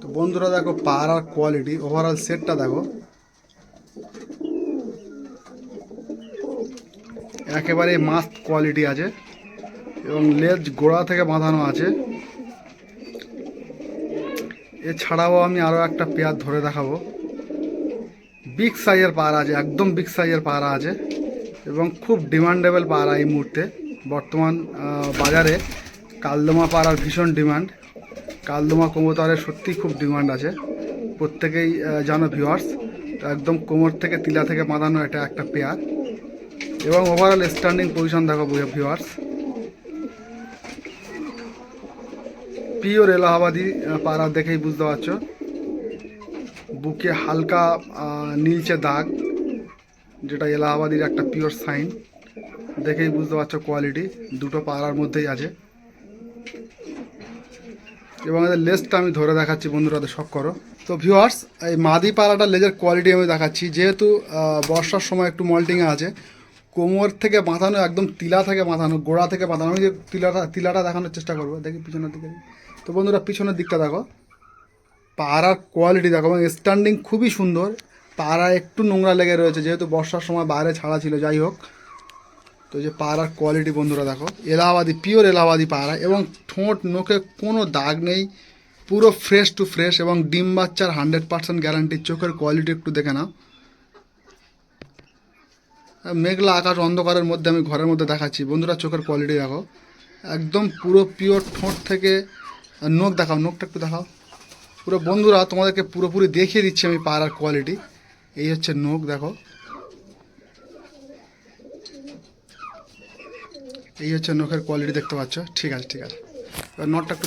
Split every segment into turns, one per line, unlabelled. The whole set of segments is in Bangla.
তো বন্ধুরা দেখো পাড়ার কোয়ালিটি ওভারঅল সেটটা দেখো। একেবারে মাস্ট কোয়ালিটি আছে এবং লেজ গোড়া থেকে বাঁধানো আছে। এছাড়াও আমি আরও একটা পেয়ার ধরে দেখাবো। বিগ সাইজের পাড়া আছে, একদম বিগ সাইজের পাড়া আছে এবং খুব ডিমান্ডেবল পাড়া এই মুহূর্তে। বর্তমান বাজারে কালদমা পাড়ার ভীষণ ডিমান্ড কালদমা কবুতরের সত্যিই খুব ডিমান্ড আছে। প্রত্যেকেই জানো ভিউয়ার্স একদম কোমর থেকে তিলা থেকে বাঁধানো এটা একটা পেয়ার এবং ওভারঅল স্ট্যান্ডিং পজিশন দেখো ভিউয়ার্স পিওর এলাহাবাদি পাড়া দেখেই বুঝতে পারছ। বুকে হালকা নীলচে দাগ, যেটা এলাহাবাদির একটা পিওর সাইন দেখেই বুঝতে পারছ কোয়ালিটি দুটো পাড়ার মধ্যেই আছে। এবং এদের লেসটা আমি ধরে দেখাচ্ছি, বন্ধুরা শখ করো। তো ভিউয়ার্স এই মাদি পাড়াটার লেজের কোয়ালিটি আমি দেখাচ্ছি। যেহেতু বর্ষার সময় একটু মল্টিংয়ে আছে, কোমর থেকে বাঁধানো, একদম তিলা থেকে বাঁধানো, গোড়া থেকে বাঁধানো, আমি যে তিলাটা তিলাটা দেখানোর চেষ্টা করব, দেখি পিছনের দিকে। তো বন্ধুরা, পিছনের দিকটা দেখো। পাড়ার কোয়ালিটি দেখো, এবং স্ট্যান্ডিং খুবই সুন্দর। পাড়া একটু নোংরা লেগে রয়েছে, যেহেতু বর্ষার সময় বাইরে ছাড়া ছিল, যাই হোক। তো যে পাড়ার কোয়ালিটি বন্ধুরা দেখো, এলাহাবাদি পিওর এলাহাবাদি পাড়া এবং ঠোঁট নোখে কোনো দাগ নেই, পুরো ফ্রেশ টু ফ্রেশ এবং ডিম বাচ্চার হান্ড্রেড পার্সেন্ট গ্যারান্টি চোখের কোয়ালিটি একটু দেখে নাও। মেঘলা আকাশ অন্ধকারের মধ্যে আমি ঘরের মধ্যে দেখাচ্ছি। বন্ধুরা, চোখের কোয়ালিটি দেখো, একদম পুরো পিওর ঠোঁট থেকে নখ দেখাও, নখটা একটু দেখাও। পুরো বন্ধুরা, তোমাদেরকে পুরোপুরি দেখিয়ে দিচ্ছি আমি পাড়ার কোয়ালিটি এই হচ্ছে নখ, দেখো। এই হচ্ছে নখের কোয়ালিটি দেখতে পাচ্ছ। ঠিক আছে ঠিক আছে। নটটা একটু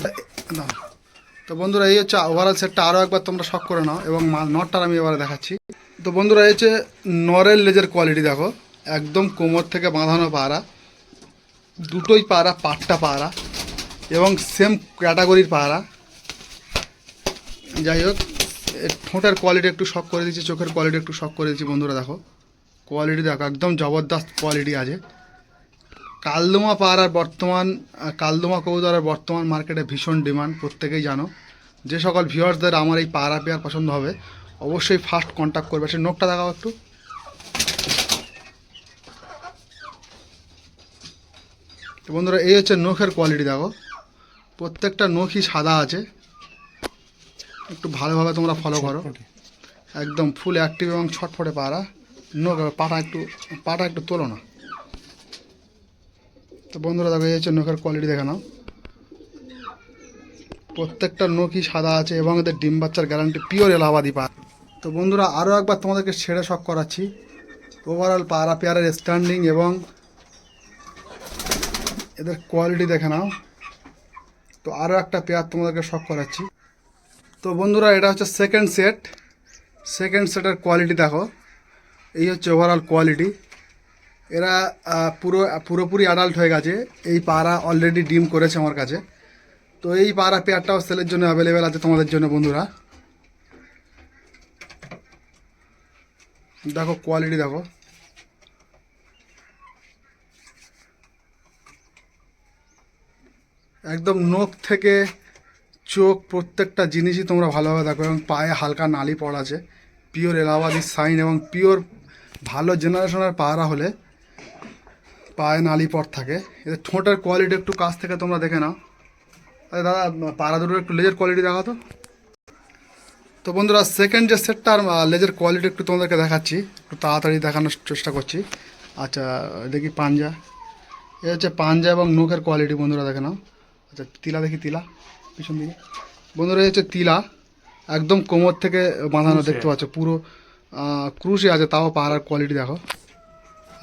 দাও। তো বন্ধুরা, এই হচ্ছে ওভারঅল সেটটা আরও একবার তোমরা শখ করে নাও এবং নটটার আমি এবারে দেখাচ্ছি। তো বন্ধুরা, এই হচ্ছে নরের লেজের কোয়ালিটি দেখো। একদম কোমর থেকে বাঁধানো পাড়া। দুটোই পাড়া, পাটটা পাড়া এবং সেম ক্যাটাগরির পাড়া। যাই হোক ঠোঁটের কোয়ালিটি একটু শখ করে দিচ্ছি, চোখের কোয়ালিটি একটু শখ করে দিচ্ছি বন্ধুরা, দেখো। কোয়ালিটি দেখো, একদম জবরদস্ত কোয়ালিটি আছে। কালদমা পাড়ার বর্তমান কালদমা কবুতরের বর্তমান মার্কেটে ভীষণ ডিমান্ড প্রত্যেকেই জানো। যে সকল ভিউয়ার্সদের আমার এই পাড়া পেয়ার পছন্দ হবে অবশ্যই ফার্স্ট কন্ট্যাক্ট করবে। সে নোকটা দেখাও একটু। তো বন্ধুরা এই হচ্ছে নখের কোয়ালিটি দেখো। প্রত্যেকটা নখই সাদা আছে। একটু ভালোভাবে তোমরা ফলো করো। একদম ফুল অ্যাক্টিভ এবং ছটফটে পাড়া নখ পাটা একটু পাটা একটু তোলো না। তো বন্ধুরা দেখো, এই হচ্ছে কোয়ালিটি দেখে নাও। প্রত্যেকটা নখই সাদা আছে এবং এদের ডিম বাচ্চার গ্যারান্টি পিওর এলাহাবাদি পা তো বন্ধুরা আরও একবার তোমাদেরকে ছেড়ে শখ করাচ্ছি। ওভারঅল পাড়া, পেয়ারের স্ট্যান্ডিং এবং এদের কোয়ালিটি দেখে নাও। তো আরও একটা পেয়ার তোমাদেরকে শখ করাচ্ছি। তো বন্ধুরা, এটা হচ্ছে সেকেন্ড সেট সেকেন্ড সেটের কোয়ালিটি দেখো। এই হচ্ছে ওভারঅল কোয়ালিটি এরা পুরো পুরোপুরি অ্যাডাল্ট হয়ে গেছে। এই পাড়া অলরেডি ডিম করেছে আমার কাছে। তো এই পাড়া পেয়ারটাও সেলের জন্য অ্যাভেলেবেল আছে তোমাদের জন্য, বন্ধুরা। দেখো কোয়ালিটি দেখো। একদম নখ থেকে চোখ প্রত্যেকটা জিনিসই তোমরা ভালোভাবে দেখো, এবং পায়ে হালকা নালি পড়া আছে। পিওর এলাহাবাদি সাইন এবং পিওর ভালো জেনারেশনের পায়রা হলে পায়ে নালি পড় থাকে। এদের ঠোঁটের কোয়ালিটি একটু কাছ থেকে তোমরা দেখে নাও। আরে দাদা পাড়া দুটোর একটু লেজের কোয়ালিটি দেখো তো। তো বন্ধুরা সেকেন্ড যে সেটটার লেজের কোয়ালিটি একটু তোমাদেরকে দেখাচ্ছি। একটু তাড়াতাড়ি দেখানোর চেষ্টা করছি। আচ্ছা দেখি পাঞ্জা। এ হচ্ছে পাঞ্জা এবং নখের কোয়ালিটি বন্ধুরা দেখে নাও। আচ্ছা তিলা দেখি তিলা পিছন দিকে। বন্ধুরা এই হচ্ছে তিলা। একদম কোমর থেকে বাঁধানো দেখতে পাচ্ছ পুরো ক্রুশে আছে তাও পাহাড়ার কোয়ালিটি দেখো।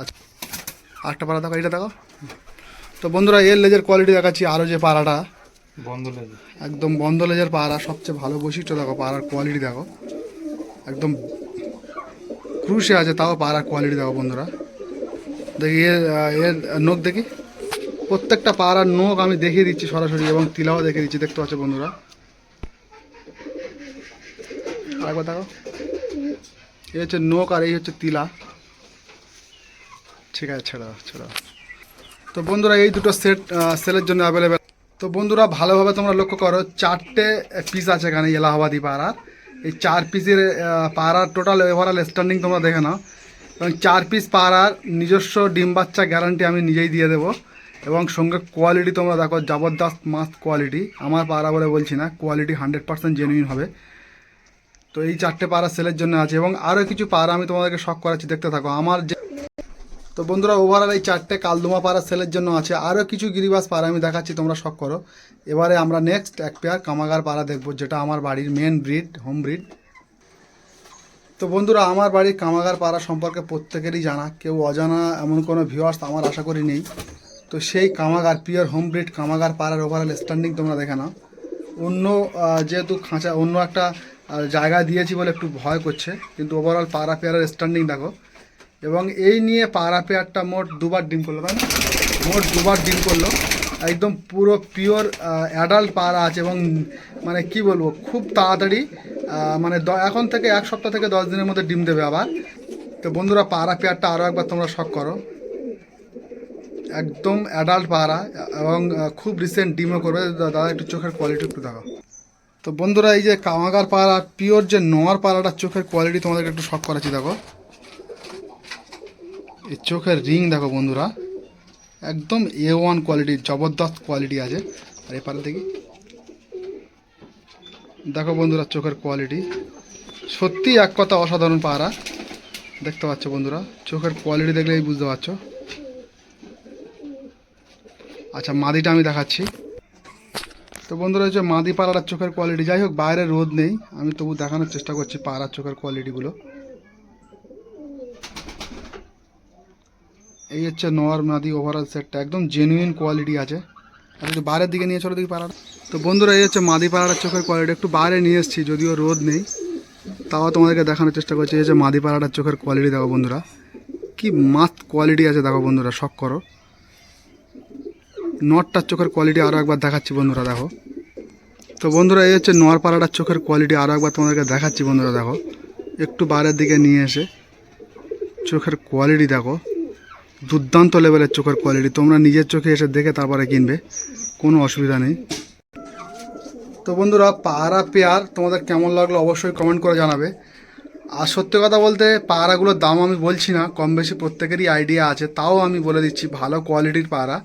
আচ্ছা। আরেকটা পাড়া দেখো এটা দেখো তো বন্ধুরা এর লেজের কোয়ালিটি দেখাচ্ছি আরও যে পাড়াটা।
বন্ধ লেগে
একদম বন্ধ লেজের পাড়া সবচেয়ে ভালো বৈশিষ্ট্য দেখো পাড়ার কোয়ালিটি দেখো। একদম ক্রুশে আছে তাও পাড়ার কোয়ালিটি দেখো বন্ধুরা। দেখি এর এর নখ দেখি। প্রত্যেকটা পাড়ার নখ আমি দেখিয়ে দিচ্ছি সরাসরি এবং তিলাও দেখিয়ে দিচ্ছি দেখতে পাচ্ছ বন্ধুরা? আরেকবার দেখো এই হচ্ছে নখ আর এই হচ্ছে তিলা। ঠিক আছে, ছেড়ে দাও, ছেড়ে তো বন্ধুরা, এই দুটো সেট সেলের জন্য অ্যাভেলেবেল তো বন্ধুরা, ভালোভাবে তোমরা লক্ষ্য করো, চারটে পিস আছে এখানে এলাহাবাদি পাড়ার। এই চার পিসের পাড়ার টোটাল ওভারঅল স্ট্যান্ডিং তোমরা দেখে নাও। এবং চার পিস পাড়ার নিজস্ব ডিম বাচ্চা গ্যারান্টি আমি নিজেই দিয়ে দেবো। এবং সঙ্গে কোয়ালিটি তোমরা দেখো, জবরদস্ত মাস্ট কোয়ালিটি আমার পাড়া বলে বলছি না কোয়ালিটি হান্ড্রেড পার্সেন্ট জেনুইন হবে। তো এই চারটে পাড়া সেলের জন্য আছে। এবং আরও কিছু পাড়া আমি তোমাদেরকে শখ করাচ্ছি, দেখতে থাকো। আমার যে তো বন্ধুরা ওভারঅল এই চারটে কালদুমা পাড়া সেলের জন্য আছে। আরও কিছু গিরিবাস পাড়া আমি দেখাচ্ছি, তোমরা শখ করো। এবারে আমরা নেক্সট এক পেয়ার কামাগার পাড়া দেখব, যেটা আমার বাড়ির মেন ব্রিড হোম ব্রিড তো বন্ধুরা, আমার বাড়ির কামাগার পাড়া সম্পর্কে প্রত্যেকেরই জানা। কেউ অজানা, এমন কোনো ভিউয়ার্স আমার আশা করি নেই। তো সেই কামাগার পিওর হোম ব্রিড কামাগার পাড়ার ওভারঅল স্ট্যান্ডিং তোমরা দেখে নাও। অন্য যেহেতু খাঁচা, অন্য একটা জায়গা দিয়েছি বলে একটু ভয় করছে, কিন্তু ওভারঅল পাড়া পেয়ারের স্ট্যান্ডিং দেখো। এবং এই নিয়ে পাড়া পেয়ারটা মোট দুবার ডিম করল, তাই না? মোট দুবার ডিম করল। একদম পুরো পিওর অ্যাডাল্ট পাড়া আছে এবং মানে কি বলব, খুব তাড়াতাড়ি মানে এখন থেকে এক সপ্তাহ থেকে দশ দিনের মধ্যে ডিম দেবে আবার। তো বন্ধুরা, পাড়া পেয়ারটা আরও একবার তোমরা শখ করো। একদম অ্যাডাল্ট পাড়া, এবং খুব রিসেন্ট ডিমও করবে। দাদা, একটু চোখের কোয়ালিটি একটু দেখো তো বন্ধুরা, এই যে কামাগার পাড়া পিওর যে নোয়ার পাড়াটার চোখের কোয়ালিটি তোমাদেরকে একটু শখ করাচ্ছি, দেখো। চোখের রিং দেখো বন্ধুরা। একদম এ ওয়ান কোয়ালিটির জবরদস্ত কোয়ালিটি আছে। আর এপারে দেখি। দেখো বন্ধুরা চোখের কোয়ালিটি সত্যি এক কথা অসাধারণ পাড়া দেখতে পাচ্ছ বন্ধুরা, চোখের কোয়ালিটি দেখলেই বুঝতে পারছ। আচ্ছা মাদিটা আমি দেখাচ্ছি। তো বন্ধুরা হচ্ছে মাদি পাড়ার চোখের কোয়ালিটি যাই হোক, বাইরে রোদ নেই। আমি তবু দেখানোর চেষ্টা করছি পাড়ার চোখের কোয়ালিটিগুলো এই হচ্ছে নোয়ার মাদি ওভারঅল সেটটা একদম জেনুইন কোয়ালিটি আছে। আর একটু বাইরের দিকে নিয়ে চলো দেখি পাড়াটা তো বন্ধুরা, এই হচ্ছে মাদি পাড়ার চোখের কোয়ালিটি একটু বাইরে নিয়ে এসেছি, যদিও রোদ নেই। তাও তোমাদেরকে দেখানোর চেষ্টা করছি, এই হচ্ছে মাদি পাড়াটার চোখের কোয়ালিটি দেখো বন্ধুরা। কি মাস্ট কোয়ালিটি আছে দেখো বন্ধুরা শখ করো। নটটার চোখের কোয়ালিটি আরও একবার দেখাচ্ছি বন্ধুরা, দেখো। তো বন্ধুরা, এই হচ্ছে নোয়ারপাড়াটার চোখের কোয়ালিটি আরও একবার তোমাদেরকে দেখাচ্ছি বন্ধুরা, দেখো। একটু বাইরের দিকে নিয়ে এসে চোখের কোয়ালিটি দেখো। দুর্দান্ত লেভেলের চোখের কোয়ালিটি তোমরা নিজের চোখে এসে দেখে তারপরে কিনবে। কোনো অসুবিধা নেই। তো বন্ধুরা, পাহারা পেয়ার তোমাদের কেমন লাগল অবশ্যই কমেন্ট করে জানাবে। আর সত্যি কথা বলতে, পাহারাগুলোর দাম আমি বলছি না কম বেশি প্রত্যেকেরই আইডিয়া আছে। তাও আমি বলে দিচ্ছি, ভালো কোয়ালিটির পাড়া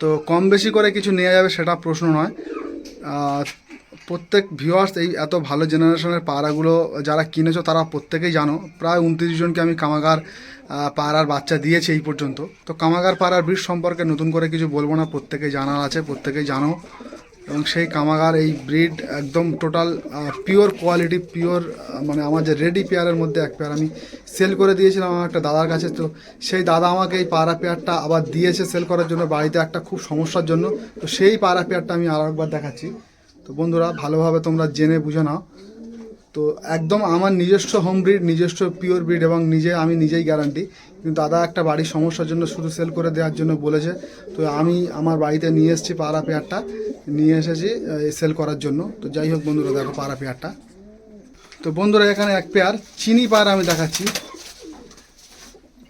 তো কম বেশি করে কিছু নেওয়া যাবে সেটা প্রশ্ন নয়। প্রত্যেক ভিউয়ার্স এই এত ভালো জেনারেশনের পাড়াগুলো যারা কিনেছো তারা প্রত্যেকেই জানো। প্রায় উনত্রিশ জনকে আমি কামাগার পাড়ার বাচ্চা দিয়েছি এই পর্যন্ত। তো কামাগার, পাড়ার ব্রিড সম্পর্কে নতুন করে কিছু বলব না প্রত্যেকেই জানার আছে, প্রত্যেকেই জানো। এবং সেই কামাগার, এই ব্রিড একদম টোটাল পিওর কোয়ালিটি পিওর মানে আমার যে রেডি পেয়ারের মধ্যে এক পেয়ার আমি সেল করে দিয়েছিলাম আমার একটা দাদার কাছে। তো সেই দাদা আমাকে এই পাড়া পেয়ারটা আবার দিয়েছে সেল করার জন্য বাড়িতে একটা খুব সমস্যার জন্য। তো সেই পাড়া পেয়ারটা আমি আরও একবার দেখাচ্ছি। তো বন্ধুরা, ভালোভাবে তোমরা জেনে বুঝে নাও। তো একদম আমার নিজস্ব হোম ব্রিড নিজস্ব পিওর ব্রিড এবং নিজে, আমি নিজেই গ্যারান্টি কিন্তু দাদা একটা বাড়ির সমস্যার জন্য শুধু সেল করে দেওয়ার জন্য বলেছে। তো আমি আমার বাড়িতে নিয়ে এসেছি পাড়া পেয়ারটা। নিয়ে এসেছি সেল করার জন্য। তো যাই হোক বন্ধুরা, দেখো পাড়া পেয়ারটা। তো বন্ধুরা, এখানে এক পেয়ার চিনি পাড়া আমি দেখাচ্ছি।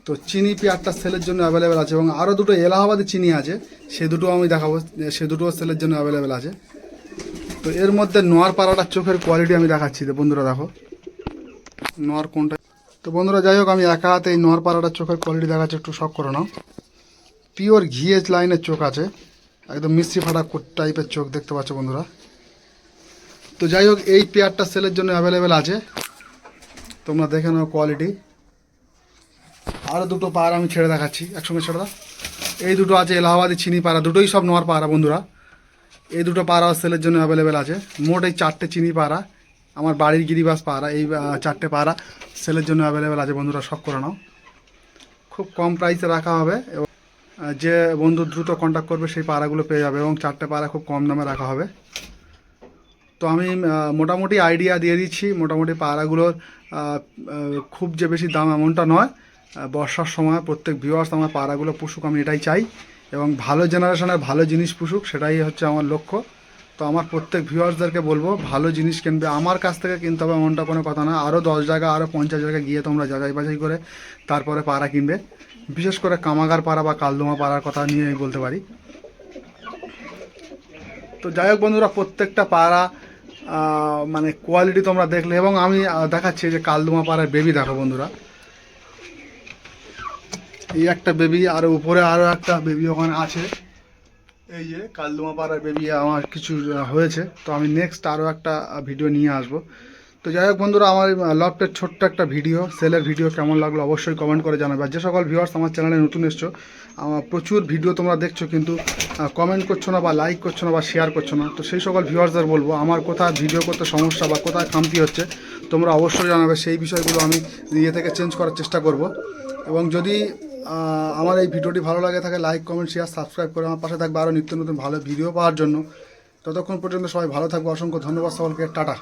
তো চিনি পেয়ারটা সেলের জন্য অ্যাভেলেবেল আছে এবং আরও দুটো এলাহাবাদি চিনি আছে, সে দুটো আমি দেখাবো। সে দুটো সেলের জন্য অ্যাভেলেবেল আছে। তো এর মধ্যে নোয়ার পাড়াটার চোখের কোয়ালিটি আমি দেখাচ্ছি। তো বন্ধুরা দেখো, নোয়ার কোনটা? তো বন্ধুরা যাই হোক, আমি একা হাতে এই নোয়ার পাড়াটার চোখের কোয়ালিটি দেখাচ্ছি, একটু শখ করে নাও। পিওর ঘিয়েজ লাইনের চোখ আছে, একদম মিষ্টি ফাটা টাইপের চোখ দেখতে পাচ্ছ বন্ধুরা। তো যাই হোক, এই পেয়ারটা সেলের জন্য অ্যাভেলেবেল আছে। তোমরা দেখে নাও কোয়ালিটি আরও দুটো পাড়া আমি ছেড়ে দেখাচ্ছি, একসঙ্গে ছেড়ে দাও। এই দুটো আছে এলাহাবাদি চিনি পাড়া, দুটোই সব নোয়ার পাড়া বন্ধুরা। এই দুটো পাড়া সেলের জন্য অ্যাভেলেবেল আছে। মোট এই চারটে চিনি পাড়া, আমার বাড়ির গিরিবাস পাড়া, এই চারটে পাড়া সেলের জন্য অ্যাভেলেবেল আছে, বন্ধুরা সব করে নাও। খুব কম প্রাইসে রাখা হবে এবং যে বন্ধু দ্রুত কন্ট্যাক্ট করবে সেই পাড়াগুলো পেয়ে যাবে এবং চারটে পাড়া খুব কম দামে রাখা হবে। তো আমি মোটামুটি আইডিয়া দিয়ে দিচ্ছি, মোটামুটি পাড়াগুলোর খুব যে বেশি দাম এমনটা নয়। বর্ষার সময় প্রত্যেক ভিউয়ার্স আমার পাড়াগুলো পুষুক, আমি এটাই চাই। এবং ভালো জেনারেশনের ভালো জিনিস পুষুক সেটাই হচ্ছে আমার লক্ষ্য। তো আমার প্রত্যেক ভিউয়ার্সদেরকে বলব ভালো জিনিস কিনবে। আমার কাছ থেকে কিনতে হবে এমনটা কোনো কথা না। আরও দশ জায়গা আরও পঞ্চাশ জায়গায় গিয়ে তোমরা যাচাই বাছাই করে তারপরে পাড়া কিনবে। বিশেষ করে কামাগার পাড়া বা কালদোমা পাড়ার কথা নিয়ে আমি বলতে পারি। তো যাই হোক বন্ধুরা প্রত্যেকটা আহ, মানে কোয়ালিটি তোমরা দেখলে। এবং আমি দেখাচ্ছি যে কালদুমা পাড়ার বেবি দেখো বন্ধুরা। এই একটা বেবি আর উপরে আরও একটা বেবি ওখানে আছে। এই যে কালদুমা পাড়ার বেবি আমার কিছু হয়েছে। তো আমি নেক্সট আরও একটা ভিডিও নিয়ে আসব। তো যাই হোক বন্ধুরা, আমার লফটের ছোট্ট একটা ভিডিও সেলের ভিডিও কেমন লাগল অবশ্যই কমেন্ট করে জানাবে। আর যে সকল ভিউয়ার্স আমার চ্যানেলে নতুন এসছো, আমার প্রচুর ভিডিও তোমরা দেখছ, কিন্তু কমেন্ট করছ না বা লাইক করছ না বা শেয়ার করছ না, তো সেই সকল ভিউয়ার্সদের বলব, আমার কোথায় ভিডিও করতে সমস্যা বা কোথায় খামতি হচ্ছে, তোমরা অবশ্যই জানাবে। সেই বিষয়গুলো আমি ইয়ে থেকে চেঞ্জ করার চেষ্টা করব। এবং যদি আমার এই ভিডিওটি ভালো লাগে থাকে লাইক কমেন্ট শেয়ার সাবস্ক্রাইব করে আমার পাশে থাকবে আরও নিত্য নতুন ভালো ভিডিও পাওয়ার জন্য। ততক্ষণ পর্যন্ত সবাই ভালো থাকবে, অসংখ্য ধন্যবাদ সকলকে, টাটা।